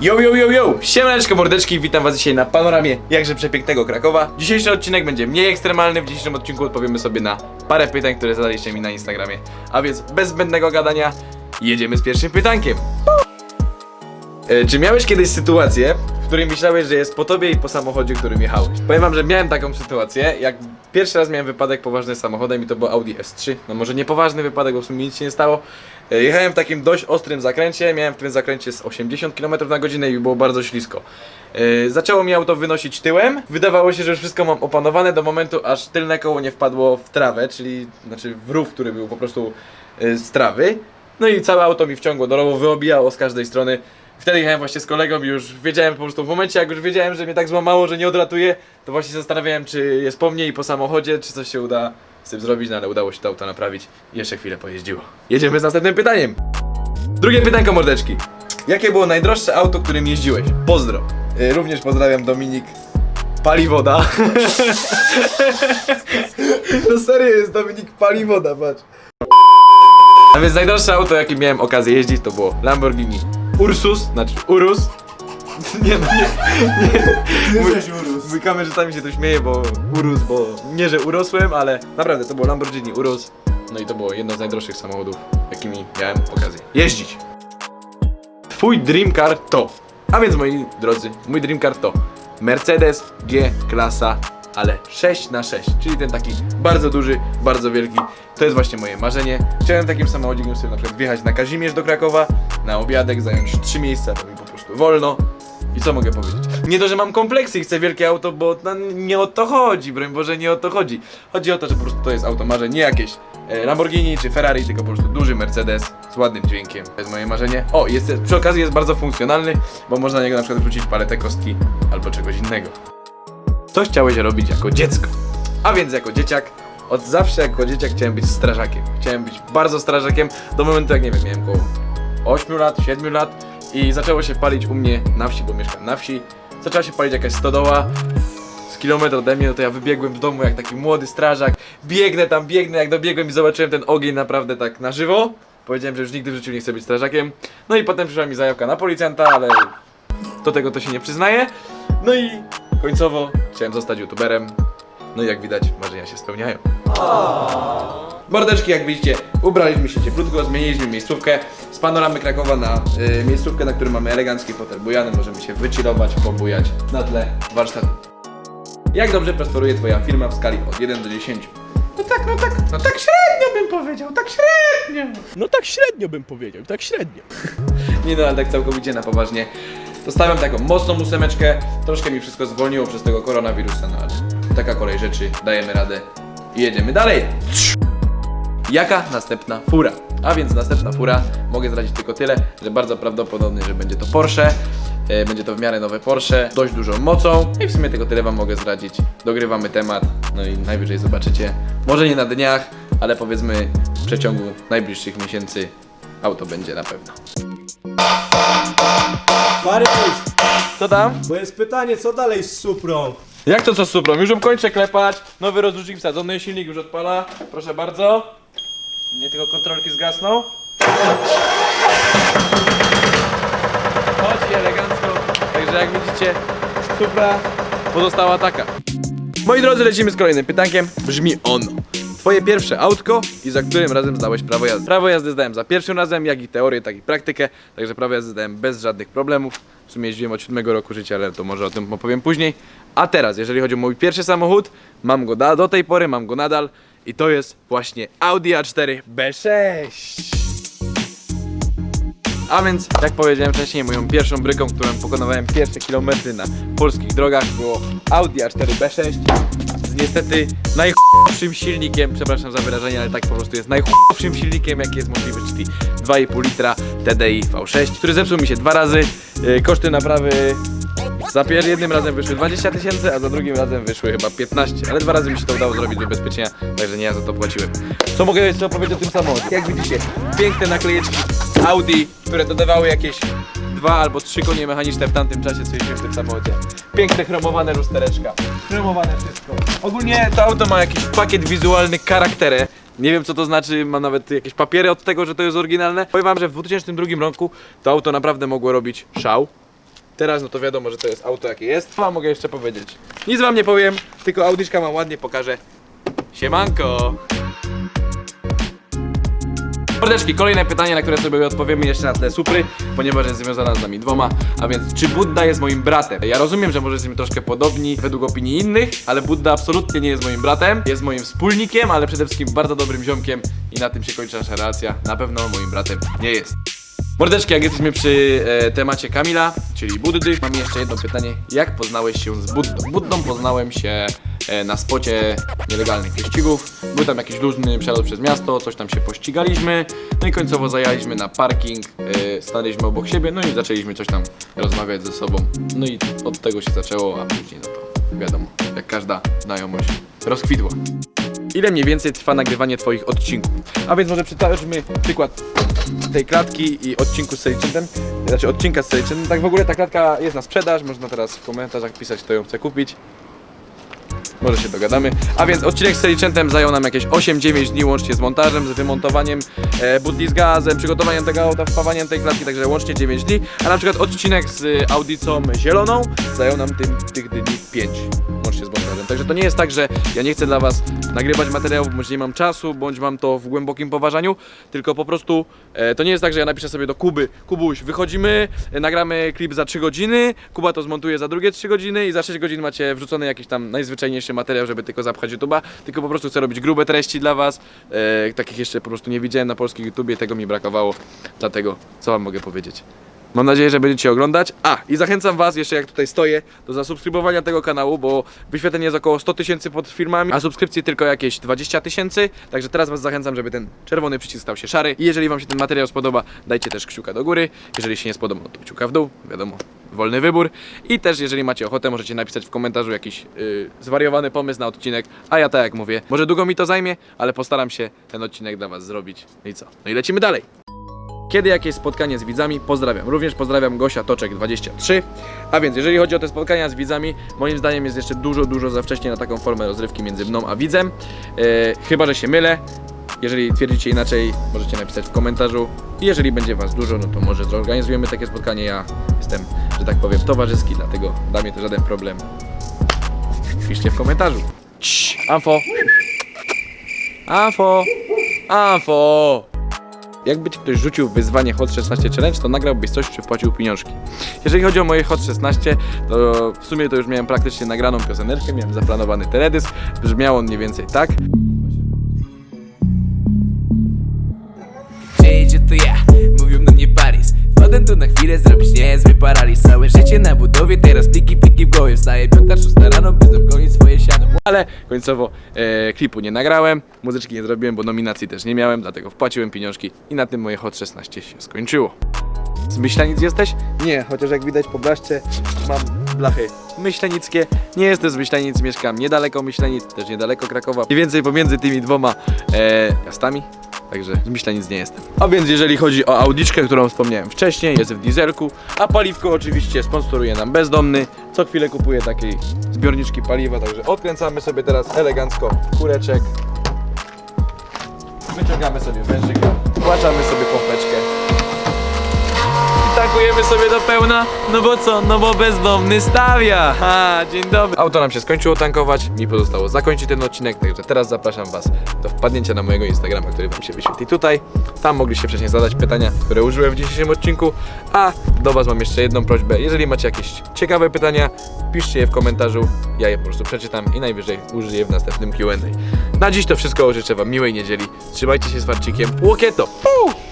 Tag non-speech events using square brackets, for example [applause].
Yo, yo, yo, yo! Siemaneczko mordeczki, witam was dzisiaj na panoramie jakże przepięknego Krakowa. Dzisiejszy odcinek będzie mniej ekstremalny, w dzisiejszym odcinku odpowiemy sobie na parę pytań, które zadaliście mi na Instagramie. A więc bez zbędnego gadania, jedziemy z pierwszym pytankiem. E, czy miałeś kiedyś sytuację, w której myślałeś, że jest po tobie i po samochodzie, którym jechałeś? Powiem wam, że miałem taką sytuację, jak pierwszy raz miałem wypadek poważny z samochodem i to był Audi S3. No może nie poważny wypadek, bo w sumie nic się nie stało. E, Jechałem w takim dość ostrym zakręcie, miałem w tym zakręcie z 80 km na godzinę i było bardzo ślisko. E, Zaczęło mi auto wynosić tyłem. Wydawało się, że już wszystko mam opanowane do momentu, aż tylne koło nie wpadło w trawę, czyli znaczy w rów, który był po prostu e, z trawy. No i całe auto mi wciągło do rowu, wyobijało z każdej strony. Wtedy jechałem właśnie z kolegą i już wiedziałem po prostu w momencie, jak już wiedziałem, że mnie tak złamało, że nie odratuje, to właśnie zastanawiałem, czy jest po mnie i po samochodzie, czy coś się uda z tym zrobić, no ale udało się to auto naprawić i jeszcze chwilę pojeździło. Jedziemy z następnym pytaniem. Drugie pytanko, mordeczki. Jakie było najdroższe auto, którym jeździłeś? Pozdro. Y, Również pozdrawiam Dominik Paliwoda. [laughs] no serio jest Dominik Paliwoda, patrz. A więc najdroższe auto, jakim miałem okazję jeździć, to było Lamborghini Ursus, znaczy Urus. [laughs] Nie no, nie, nie. Mój, mój kamerzysta mi się tu śmieje, bo Urus, bo nie, że urosłem, ale naprawdę to było Lamborghini Urus. No i to było jedno z najdroższych samochodów, jakimi miałem okazję jeździć. Twój dream car to. A więc moi drodzy, mój dream car to Mercedes G klasa, ale 6 na 6 czyli ten taki bardzo duży, bardzo wielki. To jest właśnie moje marzenie. Chciałem takim samochodzikiem sobie na przykład wjechać na Kazimierz do Krakowa, na obiadek, zająć 3 miejsca, to mi po prostu wolno. I co mogę powiedzieć? Nie to, że mam kompleksy i chcę wielkie auto, bo no, nie o to chodzi, broń Boże, nie o to chodzi. Chodzi o to, że po prostu to jest auto marzeń, nie jakieś e, Lamborghini czy Ferrari, tylko po prostu duży Mercedes z ładnym dźwiękiem. To jest moje marzenie. O, jest, przy okazji jest bardzo funkcjonalny, bo można na niego na przykład wrzucić paletę kostki albo czegoś innego. Co chciałeś robić jako dziecko? A więc jako dzieciak, od zawsze jako dzieciak chciałem być strażakiem. Chciałem być bardzo strażakiem do momentu, jak nie wiem, miałem około 8 lat, 7 lat i zaczęło się palić u mnie na wsi, bo mieszkam na wsi. Zaczęła się palić jakaś stodoła z kilometr ode mnie, no to ja wybiegłem z domu jak taki młody strażak. Biegnę tam, biegnę, jak dobiegłem i zobaczyłem ten ogień naprawdę tak na żywo. Powiedziałem, że już nigdy w życiu nie chcę być strażakiem. No i potem przyszła mi zajawka na policjanta, ale do tego to się nie przyznaje. No i końcowo chciałem zostać youtuberem. No i jak widać, marzenia się spełniają. Mordeczki, jak widzicie, ubraliśmy się cieplutko, zmieniliśmy miejscówkę z panoramy Krakowa na y, miejscówkę, na której mamy elegancki fotel bujany, możemy się wychillować, pobujać na tle warsztatu. Jak dobrze prosperuje Twoja firma w skali od 1 do 10? No tak, no tak, no tak średnio bym powiedział, tak średnio. No tak średnio bym powiedział, tak średnio. [laughs] Nie no, ale tak całkowicie na poważnie. Zostawiam taką mocną ósemeczkę, troszkę mi wszystko zwolniło przez tego koronawirusa, no ale taka kolej rzeczy, dajemy radę i jedziemy dalej. Jaka następna fura? A więc następna fura, mogę zdradzić tylko tyle, że bardzo prawdopodobne, że będzie to Porsche. E, Będzie to w miarę nowe Porsche, dość dużą mocą i w sumie tylko tyle wam mogę zdradzić. Dogrywamy temat, no i najwyżej zobaczycie. Może nie na dniach, ale powiedzmy w przeciągu najbliższych miesięcy auto będzie na pewno. Mariusz, Co tam? bo jest pytanie, co dalej z Suprą? Jak to co z Suprą? Już ją kończę klepać, nowy rozrusznik wsadzony, silnik już odpala, proszę bardzo. Nie tylko kontrolki zgasną. Chodzi elegancko, także jak widzicie, Supra pozostała taka. Moi drodzy, lecimy z kolejnym pytankiem. Brzmi ono. Twoje pierwsze autko i za którym razem zdałeś prawo jazdy? Prawo jazdy zdałem za pierwszym razem, jak i teorię, tak i praktykę, także prawo jazdy zdałem bez żadnych problemów. W sumie jeździłem od 7 roku życia, ale to może o tym opowiem później. A teraz, jeżeli chodzi o mój pierwszy samochód, mam go do tej pory, mam go nadal i to jest właśnie Audi A4 B6. A więc, jak powiedziałem wcześniej, moją pierwszą bryką, którą pokonywałem pierwsze kilometry na polskich drogach było Audi A4 B6 z niestety najchłopszym silnikiem, przepraszam za wyrażenie, ale tak po prostu jest najchłopszym silnikiem, jaki jest możliwy, czyli 2,5 litra TDI V6, który zepsuł mi się dwa razy. Yy, Koszty naprawy za pier- jednym razem wyszły 20 tysięcy, a za drugim razem wyszły chyba 15, ale dwa razy mi się to udało zrobić do ubezpieczenia, także nie ja za to płaciłem. Co mogę jeszcze powiedzieć o tym samochodzie? Jak widzicie, piękne naklejeczki Audi, które dodawały jakieś dwa albo trzy konie mechaniczne w tamtym czasie, co jeździłem w tym samochodzie. Piękne chromowane lustereczka, chromowane wszystko. Ogólnie to auto ma jakiś pakiet wizualny charakterę. Nie wiem co to znaczy, mam nawet jakieś papiery od tego, że to jest oryginalne. Powiem wam, że w 2002 roku to auto naprawdę mogło robić szał. Teraz no to wiadomo, że to jest auto jakie jest. Co wam mogę jeszcze powiedzieć? Nic wam nie powiem, tylko Audiczka wam ładnie pokażę. Siemanko! Mordeczki, kolejne pytanie, na które sobie odpowiemy jeszcze na tle Supry, ponieważ jest związana z nami dwoma, a więc czy Budda jest moim bratem? Ja rozumiem, że może jesteśmy troszkę podobni według opinii innych, ale Budda absolutnie nie jest moim bratem, jest moim wspólnikiem, ale przede wszystkim bardzo dobrym ziomkiem i na tym się kończy nasza relacja. Na pewno moim bratem nie jest. Mordeczki, jak jesteśmy przy e, temacie Kamila, czyli Buddy, mam jeszcze jedno pytanie. Jak poznałeś się z Buddą? Buddą poznałem się e, na spocie nielegalnych wyścigów. Był tam jakiś luźny przelot przez miasto, coś tam się pościgaliśmy. No i końcowo zajechaliśmy na parking, e, stanęliśmy obok siebie, no i zaczęliśmy coś tam rozmawiać ze sobą. No i od tego się zaczęło, a później no to wiadomo, jak każda znajomość rozkwitła. Ile mniej więcej trwa nagrywanie Twoich odcinków? A więc może przytoczmy przykład tej klatki i odcinku z Sejczyntem, znaczy odcinka z Sejczyntem. Tak w ogóle ta klatka jest na sprzedaż, można teraz w komentarzach pisać, kto ją chce kupić. Może się dogadamy. A więc odcinek z Sejczyntem zajął nam jakieś 8-9 dni łącznie z montażem, z wymontowaniem e, butli z gazem, przygotowaniem tego auta, wpawaniem tej klatki, także łącznie 9 dni. A na przykład odcinek z y, audicą zieloną zajął nam tym, tych dni 5 montażem. Także to nie jest tak, że ja nie chcę dla Was nagrywać materiałów, bądź nie mam czasu, bądź mam to w głębokim poważaniu, tylko po prostu e, to nie jest tak, że ja napiszę sobie do Kuby, Kubuś, wychodzimy, e, nagramy klip za 3 godziny, Kuba to zmontuje za drugie 3 godziny i za 6 godzin macie wrzucony jakiś tam najzwyczajniejszy materiał, żeby tylko zapchać YouTube'a, tylko po prostu chcę robić grube treści dla Was, e, takich jeszcze po prostu nie widziałem na polskim YouTubie, tego mi brakowało, dlatego co Wam mogę powiedzieć. Mam nadzieję, że będziecie oglądać. A, i zachęcam Was, jeszcze jak tutaj stoję, do zasubskrybowania tego kanału, bo wyświetleń jest około 100 tysięcy pod filmami, a subskrypcji tylko jakieś 20 tysięcy. Także teraz Was zachęcam, żeby ten czerwony przycisk stał się szary. I jeżeli Wam się ten materiał spodoba, dajcie też kciuka do góry. Jeżeli się nie spodoba, no to kciuka w dół. Wiadomo, wolny wybór. I też, jeżeli macie ochotę, możecie napisać w komentarzu jakiś yy, zwariowany pomysł na odcinek. A ja tak jak mówię, może długo mi to zajmie, ale postaram się ten odcinek dla Was zrobić. No i co? No i lecimy dalej. Kiedy jakieś spotkanie z widzami, pozdrawiam. Również pozdrawiam Gosia Toczek 23. A więc jeżeli chodzi o te spotkania z widzami, moim zdaniem jest jeszcze dużo, dużo za wcześnie na taką formę rozrywki między mną a widzem. E, chyba, że się mylę. Jeżeli twierdzicie inaczej, możecie napisać w komentarzu. I jeżeli będzie Was dużo, no to może zorganizujemy takie spotkanie. Ja jestem, że tak powiem, towarzyski, dlatego dla mnie to żaden problem. Piszcie w komentarzu. Cii, Amfo. Amfo. Amfo. Jakby ci ktoś rzucił wyzwanie Hot 16 Challenge, to nagrałbyś coś, czy wpłacił pieniążki. Jeżeli chodzi o moje Hot 16, to w sumie to już miałem praktycznie nagraną pioseneczkę, miałem zaplanowany teledysk, brzmiał on mniej więcej tak. Jedzie to ja, mówią na mnie Paris Wpadłem tu na chwilę zrobić niezły paraliż Całe życie na budowie, teraz pliki, pliki w głowie Ale końcowo e, klipu nie nagrałem, muzyczki nie zrobiłem, bo nominacji też nie miałem, dlatego wpłaciłem pieniążki i na tym moje Hot 16 się skończyło. Z Myślenic jesteś? Nie, chociaż jak widać po blaszce mam blachy myślenickie. Nie jestem z Myślenic, mieszkam niedaleko Myślenic, też niedaleko Krakowa. Mniej więcej pomiędzy tymi dwoma e, miastami. Także z Myślenic nie jestem. A więc jeżeli chodzi o audiczkę, którą wspomniałem wcześniej, jest w dieselku, a paliwko oczywiście sponsoruje nam bezdomny. Co chwilę kupuję takiej zbiorniczki paliwa, także odkręcamy sobie teraz elegancko kureczek. Wyciągamy sobie wężyka, włączamy sobie pompeczkę. I tankujemy sobie do pełna, no bo co, no bo bezdomny stawia. Ha, dzień dobry. Auto nam się skończyło tankować, mi pozostało zakończyć ten odcinek, także teraz zapraszam Was do wpadnięcia na mojego Instagrama, który Wam się wyświetli tutaj. Tam mogliście wcześniej zadać pytania, które użyłem w dzisiejszym odcinku. A do Was mam jeszcze jedną prośbę. Jeżeli macie jakieś ciekawe pytania, piszcie je w komentarzu. Ja je po prostu przeczytam i najwyżej użyję w następnym Q&A. Na dziś to wszystko. Życzę Wam miłej niedzieli. Trzymajcie się z warcikiem. Łokieto! Puu!